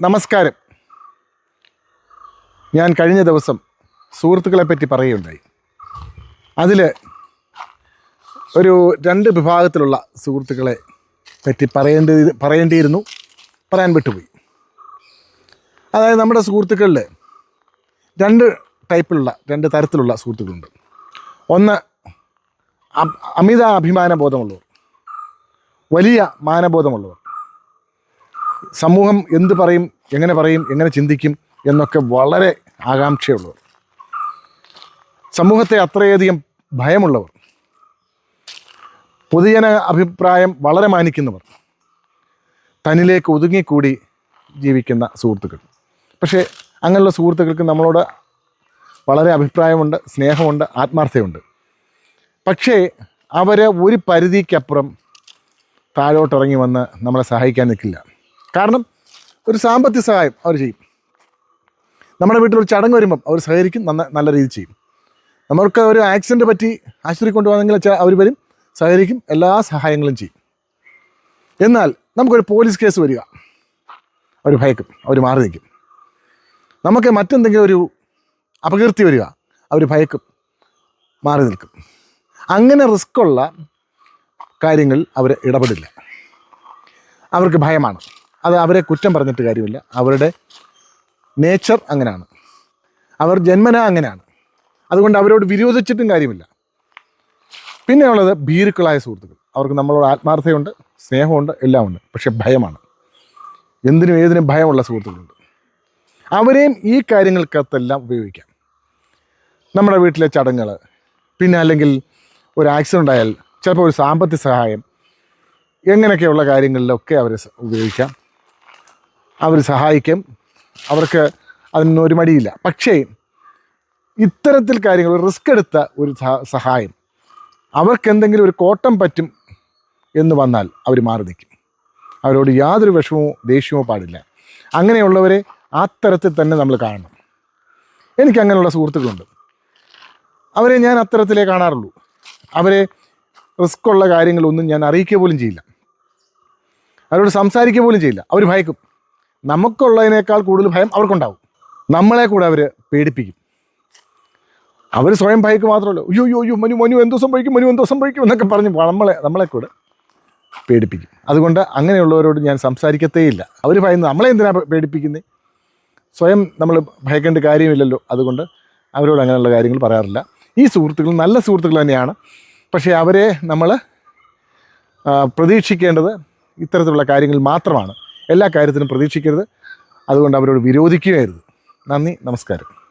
നമസ്കാരം. ഞാൻ കഴിഞ്ഞ ദിവസം സുഹൃത്തുക്കളെ പറ്റി പറയുകയുണ്ടായി. അതിൽ ഒരു രണ്ട് വിഭാഗത്തിലുള്ള സുഹൃത്തുക്കളെ പറ്റി പറയേണ്ടി പറയേണ്ടിയിരുന്നു. പറയാൻ വിട്ടുപോയി. അതായത് നമ്മുടെ സുഹൃത്തുക്കളിൽ രണ്ട് ടൈപ്പിലുള്ള രണ്ട് തരത്തിലുള്ള സുഹൃത്തുക്കളുണ്ട്. ഒന്ന് അമിത അഭിമാന ബോധമുള്ളവർ വലിയ മാനബോധമുള്ളവർ. സമൂഹം എന്ത് പറയും എങ്ങനെ പറയും എങ്ങനെ ചിന്തിക്കും എന്നൊക്കെ വളരെ ആകാംക്ഷയുള്ളവർ. സമൂഹത്തെ അത്രയധികം ഭയമുള്ളവർ. പൊതുജന അഭിപ്രായം വളരെ മാനിക്കുന്നവർ. തന്നിലേക്ക് ഒതുങ്ങിക്കൂടി ജീവിക്കുന്ന സുഹൃത്തുക്കൾ. പക്ഷേ അങ്ങനെയുള്ള സുഹൃത്തുക്കൾക്ക് നമ്മളോട് വളരെ അഭിപ്രായമുണ്ട് സ്നേഹമുണ്ട് ആത്മാർത്ഥതയുണ്ട്. പക്ഷേ അവർ ഒരു പരിധിക്കപ്പുറം താഴോട്ടിറങ്ങി വന്ന് നമ്മളെ സഹായിക്കാൻ നിൽക്കില്ല. കാരണം ഒരു സാമ്പത്തിക സഹായം അവർ ചെയ്യും. നമ്മുടെ വീട്ടിൽ ഒരു ചടങ്ങ് വരുമ്പം അവർ സഹകരിക്കും നന്ന നല്ല രീതിയിൽ ചെയ്യും. നമ്മൾക്ക് ഒരു ആക്സിഡന്റ് പറ്റി ആശുപത്രി കൊണ്ടുപോകുന്നെങ്കിൽ അവർ വരും സഹകരിക്കും എല്ലാ സഹായങ്ങളും ചെയ്യും. എന്നാൽ നമുക്കൊരു പോലീസ് കേസ് വരിക. അവർ ഭയക്കും അവർ മാറി നിൽക്കും. നമുക്ക് മറ്റെന്തെങ്കിലും ഒരു അപകീർത്തി വരിക അവർ ഭയക്കും മാറി നിൽക്കും. അങ്ങനെ റിസ്ക്കുള്ള കാര്യങ്ങൾ അവർ ഇടപെടില്ല. അവർക്ക് ഭയമാണ്. അത് അവരെ കുറ്റം പറഞ്ഞിട്ട് കാര്യമില്ല. അവരുടെ നേച്ചർ അങ്ങനെയാണ് അവർ ജന്മന അങ്ങനെയാണ് അതുകൊണ്ട് അവരോട് വിരോധിച്ചിട്ടും കാര്യമില്ല. പിന്നെയുള്ളത് ഭീരുക്കളായ സുഹൃത്തുക്കൾ. അവർക്ക് നമ്മളോട് ആത്മാർത്ഥതയുണ്ട് സ്നേഹമുണ്ട് എല്ലാമുണ്ട്. പക്ഷെ ഭയമാണ്. എന്തിനും ഏതിനും ഭയമുള്ള സുഹൃത്തുക്കളുണ്ട്. അവരെയും ഈ കാര്യങ്ങൾക്കകത്തെല്ലാം ഉപയോഗിക്കാം. നമ്മുടെ വീട്ടിലെ ചടങ്ങുകൾ പിന്നെ അല്ലെങ്കിൽ ഒരു ആക്സിഡന്റ് ആയാൽ ചിലപ്പോൾ ഒരു സാമ്പത്തിക സഹായം എങ്ങനെയൊക്കെയുള്ള കാര്യങ്ങളിലൊക്കെ അവരെ ഉപയോഗിക്കാം. അവർ സഹായിക്കും. അവർക്ക് അതിനൊന്നും ഒരു മടിയില്ല. പക്ഷേ ഇത്തരത്തിൽ കാര്യങ്ങൾ റിസ്ക് എടുത്ത ഒരു സഹായം. അവർക്ക് എന്തെങ്കിലും ഒരു കോട്ടം പറ്റും എന്ന് വന്നാൽ അവർ മാറി നിൽക്കും. അവരോട് യാതൊരു വിഷമവും ദേഷ്യമോ പാടില്ല. അങ്ങനെയുള്ളവരെ ആ തരത്തിൽ തന്നെ നമ്മൾ കാണണം. എനിക്ക് അങ്ങനെയുള്ള സുഹൃത്തുക്കളുണ്ട്. അവരെ ഞാൻ അത്തരത്തിലേ കാണാറുള്ളൂ. അവരെ റിസ്ക് ഉള്ള കാര്യങ്ങളൊന്നും ഞാൻ അറിയിക്കുക പോലും ചെയ്യില്ല. അവരോട് സംസാരിക്കുക പോലും ചെയ്യില്ല. അവർ ഭയക്കും. നമുക്കുള്ളതിനേക്കാൾ കൂടുതൽ ഭയം അവർക്കുണ്ടാവും. നമ്മളെ കൂടെ അവർ പേടിപ്പിക്കും. അവർ സ്വയം ഭയക്ക് മാത്രമല്ല അയ്യോ അയ്യോ അയ്യോ മനു മനു എന്തോ സംഭവിക്കും മനു എന്തോ സംഭവിക്കും എന്നൊക്കെ പറഞ്ഞ് നമ്മളെ നമ്മളെ കൂടെ പേടിപ്പിക്കും. അതുകൊണ്ട് അങ്ങനെയുള്ളവരോട് ഞാൻ സംസാരിക്കത്തേയില്ല. അവർ ഭയന്ന് നമ്മളെ എന്തിനാ പേടിപ്പിക്കുന്നത് സ്വയം നമ്മൾ ഭയക്കേണ്ട കാര്യമില്ലല്ലോ. അതുകൊണ്ട് അവരോട് അങ്ങനെയുള്ള കാര്യങ്ങൾ പറയാറില്ല. ഈ സുഹൃത്തുക്കൾ നല്ല സുഹൃത്തുക്കൾ തന്നെയാണ്. പക്ഷേ അവരെ നമ്മൾ പ്രതീക്ഷിക്കേണ്ടത് ഇത്തരത്തിലുള്ള കാര്യങ്ങൾ മാത്രമാണ്. എല്ലാ കാര്യത്തിനും പ്രതീക്ഷിക്കരുത്. അതുകൊണ്ട് അവരോട് വിരോധിക്കുകയായിരുന്നു നന്ദി നമസ്കാരം.